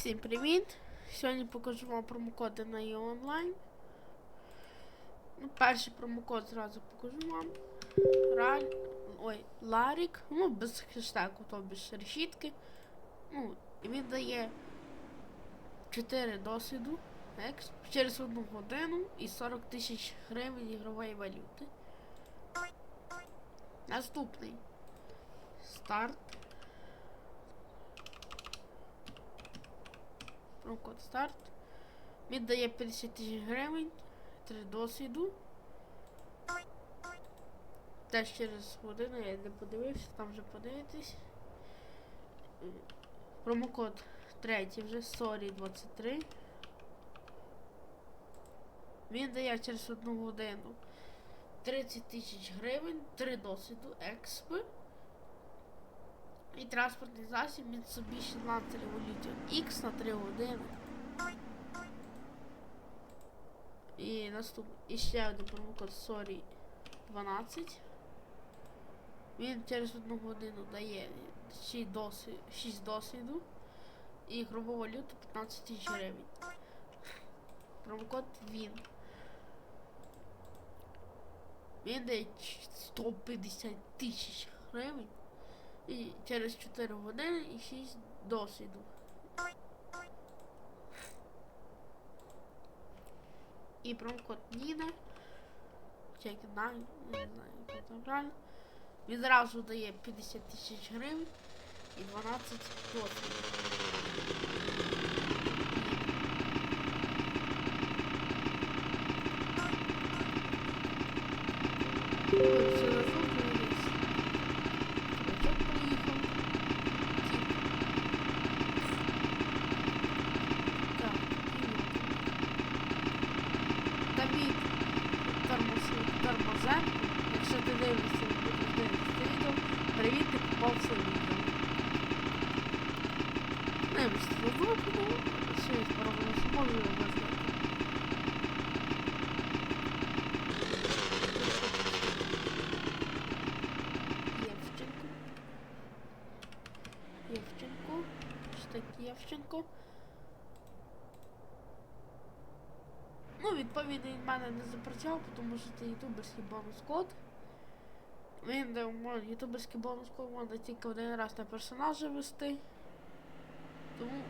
Всім привіт! Сьогодні покажу вам промокоди на є онлайн. Ну, перший промокод зразу покажу вам. Раль... Ой, Ларік. Ну, без хештегу, то без решітки. Ну, він дає 4 досвіду екс, через одну годину і 40 тисяч гривень ігрової валюти. Наступний. Старт. Промокод старт. Він дає 50 тисяч гривень, 3 досвіду. Теж через годину я не подивився, там вже подивитись. Промокод третій вже Sorry 23. Він дає через одну годину 30 тисяч гривень, 3 досвіду, експи. І транспортний засіб Mitsubishi Lancer Evolution X на 3 години. І наступний. І ще один промокод Sorry 12. Він через одну годину дає 6 досвід, 6 досвіду і ігрову валюту 15 тисяч гривень. Промокод він. Він дає 150 тисяч гривень. І через 4 години і 6 досвіду. І промкод Ніна. Чек на, не знаю, як там правильно. Відразу дає 50 тисяч гривень і 12 досвіду. Ой, все розумілось. Чувачок приїхав. Тіп. Так, і Давід тормози, тормозенко. Якщо ти дивишся, будеш дивитися відео, привіт, ти попав в це відео. Вийшло звуку, ну, ще є проблема, що можу його визнати. Євченко. Євченко. Штик Євченко. Ну, відповідно, він в мене не запрацював, тому що це ютуберський бонус-код. Він ютуберський бонус-код можна тільки один раз на персонажа вести. Тому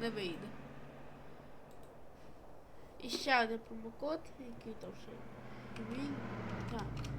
не вийде. І ще один промокод, який там ще. Він. Так.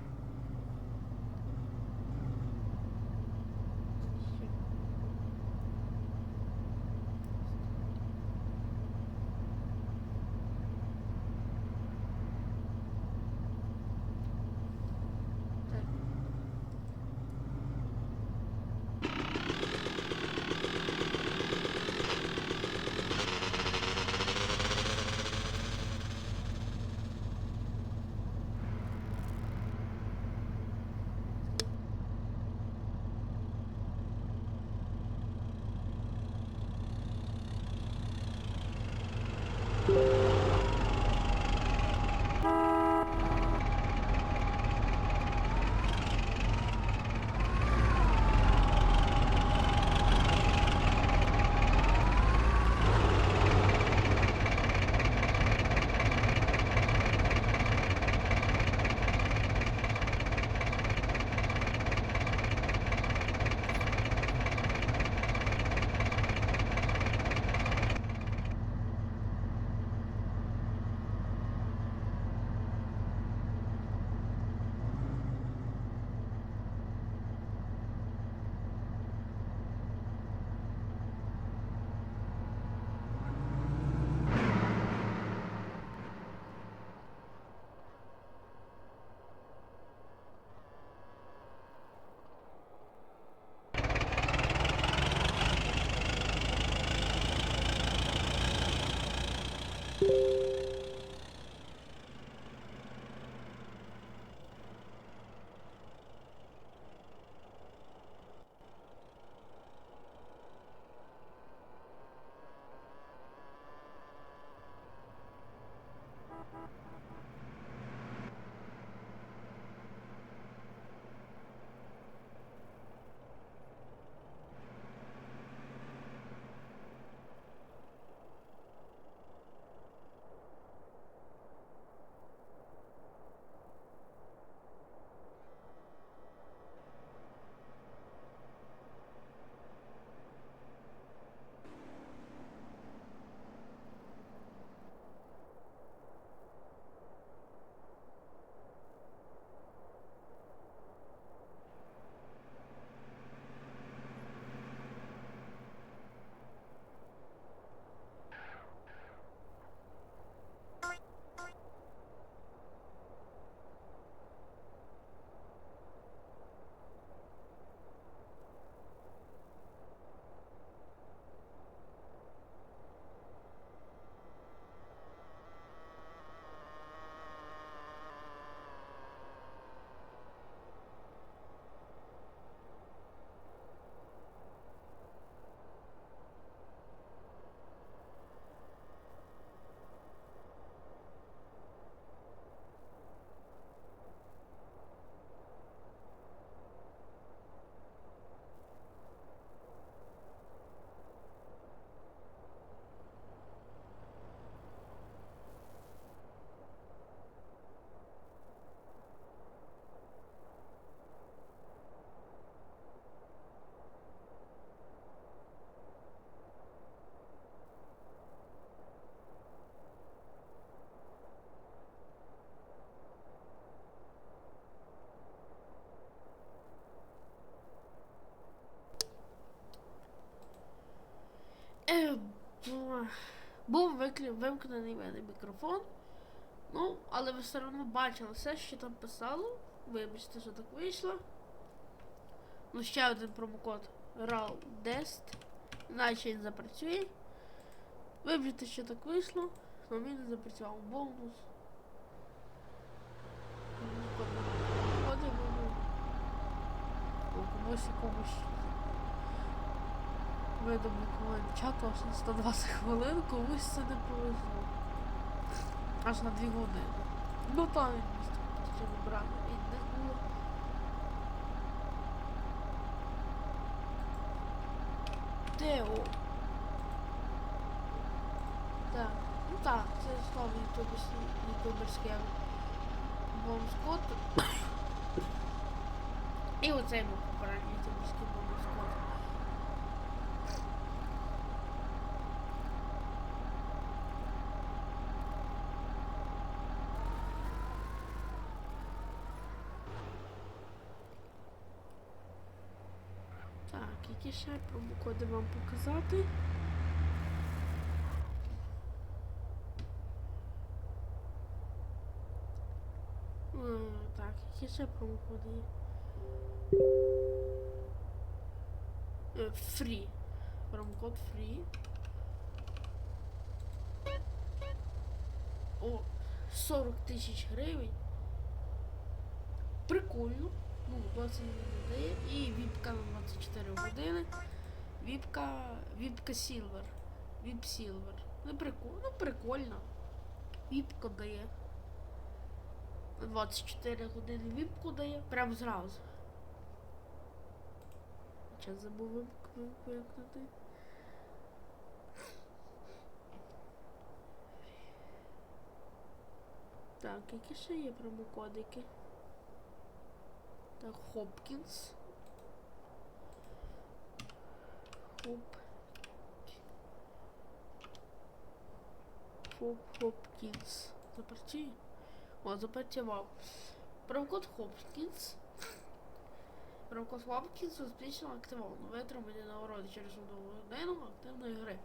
Ах, Був вимкнений мене мікрофон. Ну, але ви все одно бачили все, що там писало. Вибачте, що так вийшло. Ну, ще один промокод RALDEST. Іначе він запрацює. Вибачте, що так вийшло. але він не запрацював бонус. Входимо. Ну, комусь якомусь блокування чату аж на 120 хвилин, комусь це не повезло. Аж на 2 години. Ну там він місто ще вибрати він було. Тео. Так, ну так, це слово ютуберський, ютуберський бонус-код. І оцей був попередній ютуберський. Так, які ще промокоди вам показати? Так, які ще промокоди є? Е, Free. Промокод free. О, 40 тисяч гривень. Прикольно. Ну, 20 не дає. І віпка на 24 години. Віпка. Віпка Silver. Віп Silver. Ну прикольно. Ну прикольно. Віпка дає. 24 години віпку дає. Прям зразу. Час забув вимк- вимкнути. Так, які ще є промокодики? Так, Хопкінс. Хоп. Хоп Хопкінс. Запрацює? О, запрацював. Промокод Хопкінс. Промокод Хопкінс успішно активовано. Ви отримаєте нагороди через одну годину активної гри.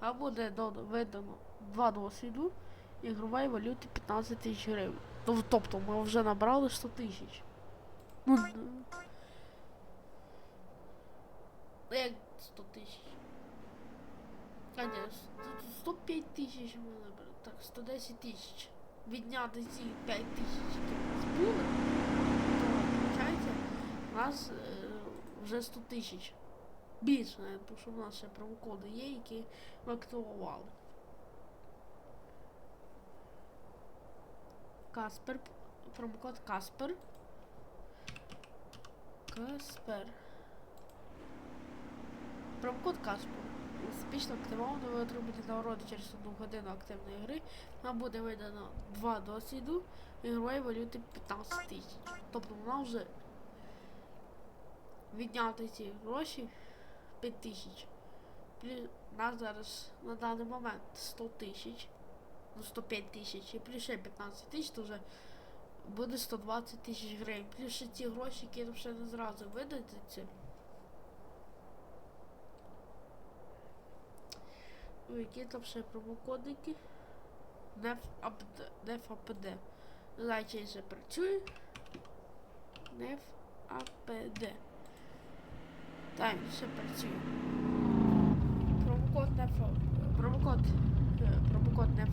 А буде видано два досвіду ігрової валюти 15 тисяч гривень. Ну, Тобто ми вже набрали 100 тисяч. Ну, ну, як 100 тисяч? А ні, 105 тисяч ми набрали. Так, 110 тисяч. Відняти ці 5 тисяч, які виходить, у нас е, вже 100 тисяч. Більше, навіть, тому що в нас ще промокоди є, які ми активували. Каспер. Промокод Каспер. Каспер. Промокод Каспер. Успішно активовано, ви отримаєте нагороди через одну годину активної гри. Нам буде видано два досвіду ігрової валюти 15 тисяч. Тобто вона вже відняти ці гроші 5 тисяч. Плюс нас зараз на даний момент 100 тисяч. Ну 105 тисяч. І плюс ще 15 тисяч, то вже буде 120 тисяч гривень. Плюс ще ті гроші, які нам ще не зразу видадуться. Ну, які там ще промокодики? Неф АПД. Не знаю, чи ще працює. Неф АПД. Так, ще працює. Промокод Неф Промокод е, Промокод Неф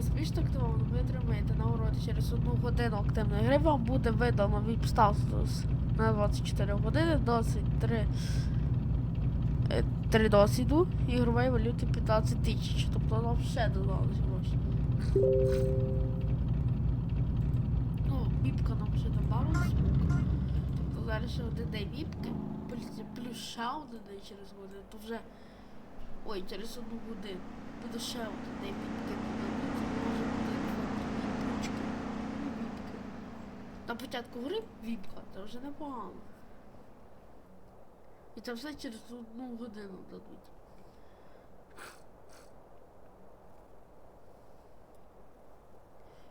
АПД. Успішно активовано, ви отримаєте нагороди через одну годину активної гри. Вам буде видано VIP статус на 24 години, досить 3, 3 досвіду, ігрової валюти 15 тисяч. Тобто нам ще додались гроші. Ну, віпка нам ще додалась. Тобто зараз ще один день віпки, плюс ще один день через годину, то вже. Ой, через одну годину. Буде ще один день віпки. на початку гри віпка, це вже непогано. І це все через одну годину дадуть.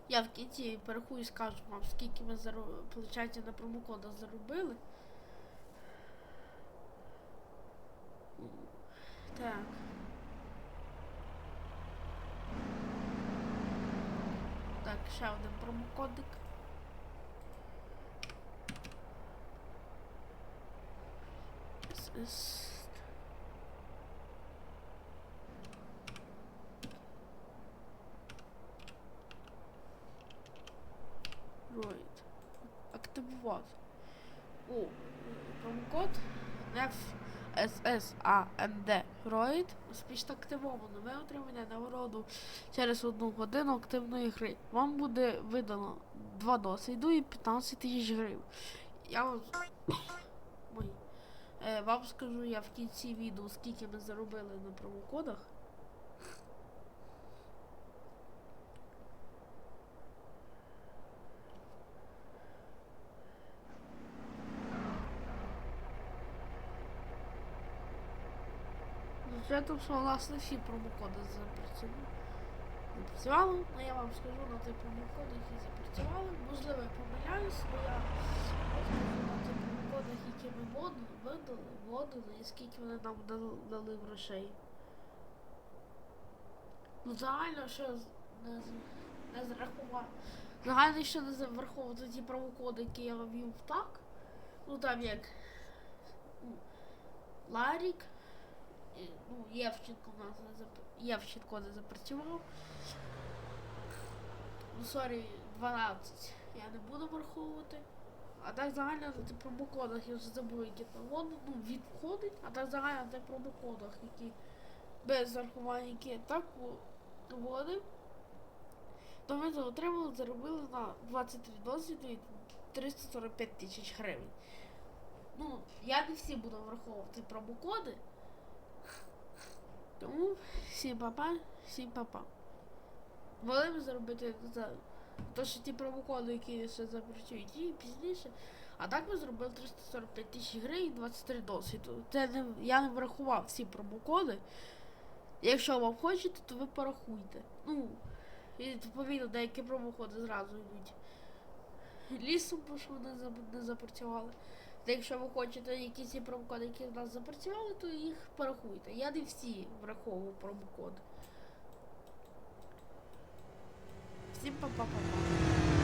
Я в кінці перерахую і скажу вам, скільки ми зароб... получається на промокодах заробили. Так. Так, ще один промокодик. С- Роїд. Активувати. О, промокод FSSAMD Роїд успішно активовано. Ви отримаєте нагороду через одну годину активної гри. Вам буде видано два досвіду і 15 тисяч гривень. Я вам... Е, вам скажу я в кінці відео, скільки ми заробили на промокодах. Вже тут що власне всі промокоди запрацювали. Запрацювали, але я вам скажу на ті промокоди, які запрацювали. Можливо, я помиляюсь, але я які ми вводили, видали, вводили і скільки вони нам дали, грошей. Ну загально що не, не зрахувати. Загально що не враховувати ті промокоди, які я ввів так. Ну там як Ларік, ну, Євченко у нас не зап... Євченко не запрацював. Ну, сорі, 12 я не буду враховувати. А так загально тих промокодах я вже забув, які там вводить, ну, входить, а так загально тих промокодах, які без зарахування, які так вводив, то ми це отримали, заробили на 23 досвіду і 345 тисяч гривень. Ну, я не всі буду враховувати промокоди. Тому всім папа, всім папа. Могли заробити за те, що ті промокоди, які ще запрацюють, і пізніше. А так ми зробили 345 тисяч гривень і 23 досвіду. Це не, я не врахував всі промокоди. Якщо вам хочете, то ви порахуйте. Ну, відповідно деякі промокоди зразу йдуть. Лісом, бо що вони не запрацювали. Та якщо ви хочете якісь промокоди, які в нас запрацювали, то їх порахуйте. Я не всі враховував промокоди. Всім па-па-па.